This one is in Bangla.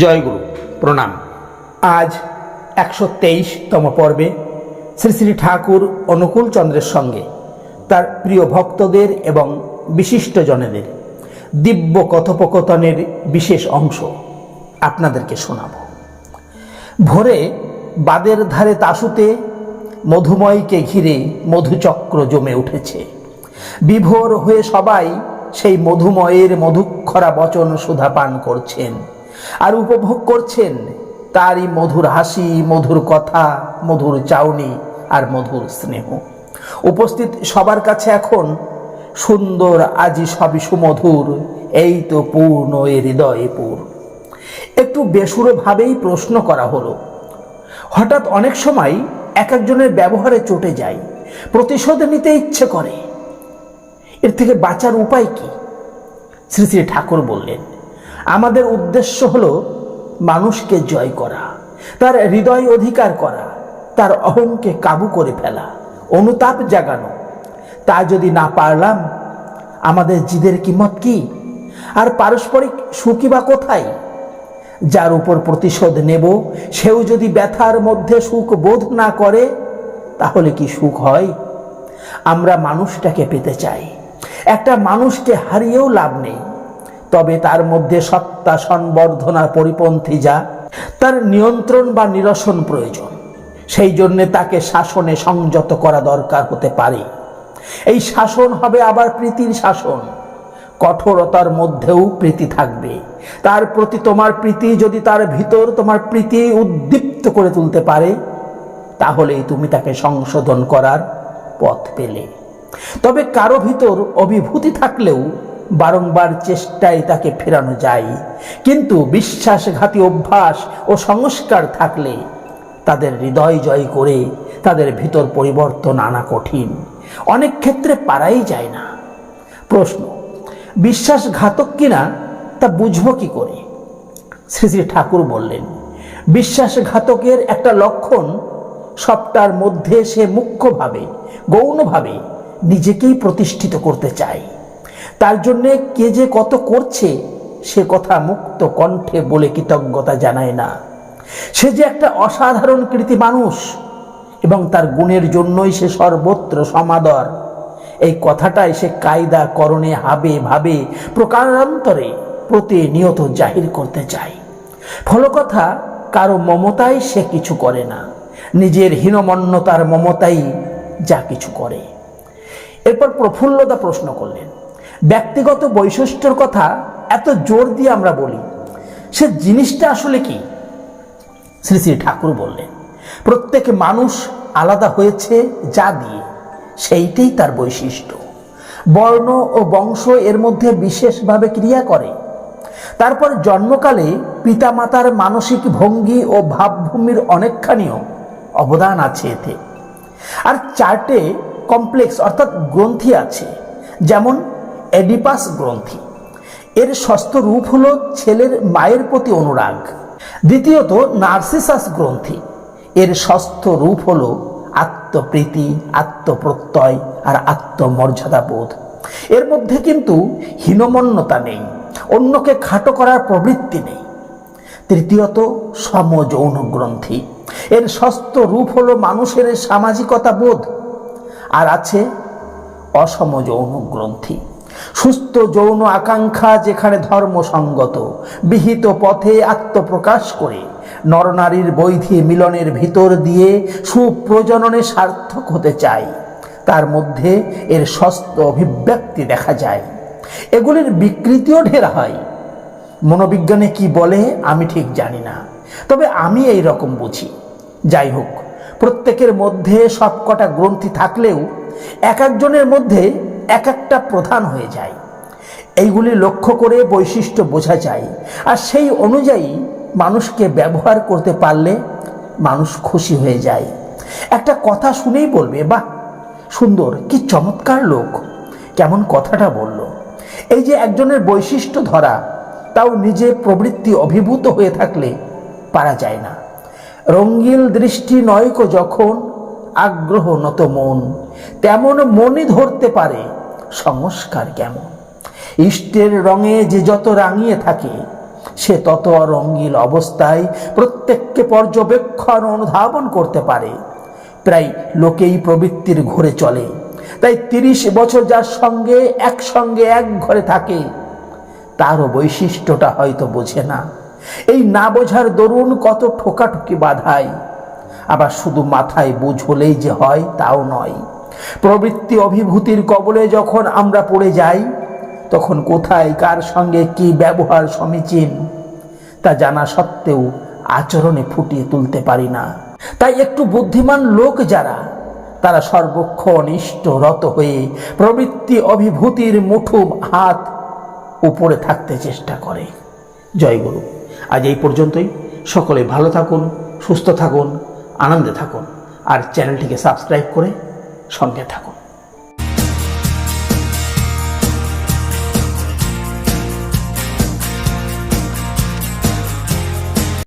জয়গুরু, প্রণাম। আজ একশো তেইশতম পর্বে শ্রী শ্রী ঠাকুর অনুকূল চন্দ্রের সঙ্গে তার প্রিয় ভক্তদের এবং বিশিষ্টজনেদের দিব্য কথোপকথনের বিশেষ অংশ আপনাদেরকে শোনাব। ভোরে বাদের ধারে তাসুতে মধুময়কে ঘিরে মধুচক্র জমে উঠেছে। বিভোর হয়ে সবাই সেই মধুময়ের মধুক্ষরা বচন সুধা পান করছেন। আর উপভোগ করছেন তারই মধুর হাসি, মধুর কথা, মধুর চাউনি আর মধুর স্নেহ। উপস্থিত সবার কাছে এখন সুন্দর, আজি সবই সুমধুর, এই তো পূর্ণ, এ হৃদয়ে পূর। একটু বেসুরোভাবেই প্রশ্ন করা হলো। হঠাৎ অনেক সময় এক একজনের ব্যবহারে চটে যায়, প্রতিশোধ নিতে ইচ্ছে করে। এর থেকে বাঁচার উপায় কি? শ্রী শ্রী ঠাকুর বললেন আমাদের উদ্দেশ্য হলো মানুষকে জয় করা, তার হৃদয় অধিকার করা, তার অহংকে কাবু করে ফেলা, অনুতাপ জাগানো। তা যদি না পারলাম, আমাদের জিদের কিমত কি? আর পারস্পরিক সুখী বা কোথায়? যার উপর প্রতিশোধ নেব, সেও যদি ব্যথার মধ্যে সুখ বোধ না করে, তাহলে কি সুখ হয়? আমরা মানুষটাকে পেতে চাই। একটা মানুষকে হারিয়েও লাভ নেই। তবে তার মধ্যে সত্তা সংবর্ধনার পরিপন্থী যা, তার নিয়ন্ত্রণ বা নিরসন প্রয়োজন। সেই জন্যে তাকে শাসনে সংযত করা দরকার হতে পারে। এই শাসন হবে আবার প্রীতির শাসন। কঠোরতার মধ্যেও প্রীতি থাকবে। তার প্রতি তোমার প্রীতি যদি তার ভিতর তোমার প্রীতি উদ্দীপ্ত করে তুলতে পারে, তাহলেই তুমি তাকে সংশোধন করার পথ পেলে। তবে কারও ভিতর অভিভূতি থাকলেও বারংবার চেষ্টায় তাকে ফেরানো যায়। কিন্তু বিশ্বাসঘাতী অভ্যাস ও সংস্কার থাকলে তাদের হৃদয় জয় করে তাদের ভিতর পরিবর্তন আনা কঠিন। অনেক ক্ষেত্রে পারাই যায় না। প্রশ্ন, বিশ্বাসঘাতক কিনা তা বুঝব কি করে? শ্রী শ্রী ঠাকুর বললেন, বিশ্বাসঘাতকের একটা লক্ষণ সবটার মধ্যে সে মুখ্যভাবে, গৌণভাবে নিজেকেই প্রতিষ্ঠিত করতে চায়। তার জন্যে কে যে কত করছে, সে কথা মুক্ত কণ্ঠে বলে কৃতজ্ঞতা জানায় না। সে যে একটা অসাধারণ কৃতি মানুষ এবং তার গুণের জন্যই সে সর্বত্র সমাদর। এই কথাটাই সে কায়দা করণে হাবে ভাবে প্রকারান্তরে প্রতিনিয়ত জাহির করতে চায়। ফলকথা কারও মমতায় সে কিছু করে না। নিজের হীনমন্যতার মমতাই যা কিছু করে। এরপর প্রফুল্লতা প্রশ্ন করলেন ব্যক্তিগত বৈশিষ্ট্যর কথা এত জোর দিয়ে আমরা বলি। সে জিনিসটা আসলে কি? শ্রী শ্রী ঠাকুর বললেন, প্রত্যেক মানুষ আলাদা হয়েছে যা দিয়ে, সেইটাই তার বৈশিষ্ট্য। বর্ণ ও বংশ এর মধ্যে বিশেষভাবে ক্রিয়া করে। তারপর জন্মকালে পিতামাতার মানসিক ভঙ্গি ও ভাবভূমির অনেকখানিও অবদান আছে এতে। আর চারটে কমপ্লেক্স অর্থাৎ গ্রন্থি আছে, যেমন এডিপাস গ্রন্থি। এর ষষ্ঠ রূপ হলো ছেলের মায়ের প্রতি অনুরাগ। দ্বিতীয়ত, নার্সিসাস গ্রন্থি। এর ষষ্ঠ রূপ হলো আত্মপ্রীতি, আত্মপ্রত্যয় আর আত্মমর্যাদা বোধ এর মধ্যে কিন্তু হীনমন্যতা নেই, অন্যকে খাটো করার প্রবৃত্তি নেই। তৃতীয়ত, সমযৌন গ্রন্থি। এর ষষ্ঠ রূপ হলো মানুষের সামাজিকতা বোধ আর আছে অসম যৌন গ্রন্থি। সুস্থ যৌন আকাঙ্ক্ষা যেখানে ধর্মসঙ্গত, বিহিত পথে আত্মপ্রকাশ করে, নরনারীর বৈধি মিলনের ভিতর দিয়ে সুপ্রজননে সার্থক হতে চায়। তার মধ্যে এর সস্ত অভিব্যক্তি দেখা যায়। এগুলির বিকৃতিও ঢের হয়। মনোবিজ্ঞানে কি বলে, আমি ঠিক জানি না। তবে আমি এই রকম বুঝি। যাই হোক, প্রত্যেকের মধ্যে সবকটা গ্রন্থি থাকলেও এক একজনের মধ্যে এক একটা প্রধান হয়ে যায়। এইগুলি লক্ষ্য করে বৈশিষ্ট্য বোঝা যায়। আর সেই অনুযায়ী মানুষকে ব্যবহার করতে পারলে মানুষ খুশি হয়ে যায়। একটা কথা শুনেই বলবে, বাহ, সুন্দর, কি চমৎকার লোক। কেমন কথাটা বলল। এই যে একজনের বৈশিষ্ট্য ধরা, তাও নিজে প্রবৃত্তি অভিভূত হয়ে থাকলে পারা যায় না। রঙ্গিল দৃষ্টি নয়ক যখন আগ্রহ নত মন। তেমন মনে ধরতে পারে সংস্কার কেমন? ইষ্টের রঙে যে যত রাঙিয়ে থাকে, সে তত রঙ্গিল অবস্থায় প্রত্যেককে পর্যবেক্ষণ অনুধাবন করতে পারে। প্রায় লোকেই প্রবৃত্তির ঘুরে চলে। তাই তিরিশ বছর যার সঙ্গে একসঙ্গে এক ঘরে থাকে, তারও বৈশিষ্ট্যটা হয়তো বোঝে না। এই না বোঝার দরুন কত ঠোকাঠুকি বাধায়। আবার শুধু মাথায় বুঝ হলেই যে হয়, তাও নয়। প্রবৃত্তি অভিভূতির কবলে যখন আমরা পড়ে যাই, তখন কোথায়, কার সঙ্গে কি ব্যবহার সমীচীন, তা জানা সত্ত্বেও আচরণে ফুটিয়ে তুলতে পারি না। তাই একটু বুদ্ধিমান লোক যারা, তারা সর্বক্ষণ ইষ্টরত হয়ে প্রবৃত্তি অভিভূতির মুঠো হাত উপরে থাকতে চেষ্টা করে। জয় গুরু। আজ এই পর্যন্তই। সকলে ভালো থাকুন, সুস্থ থাকুন। আনন্দে থাকুন আর চ্যানেলটিকে সাবস্ক্রাইব করে সঙ্গে থাকুন।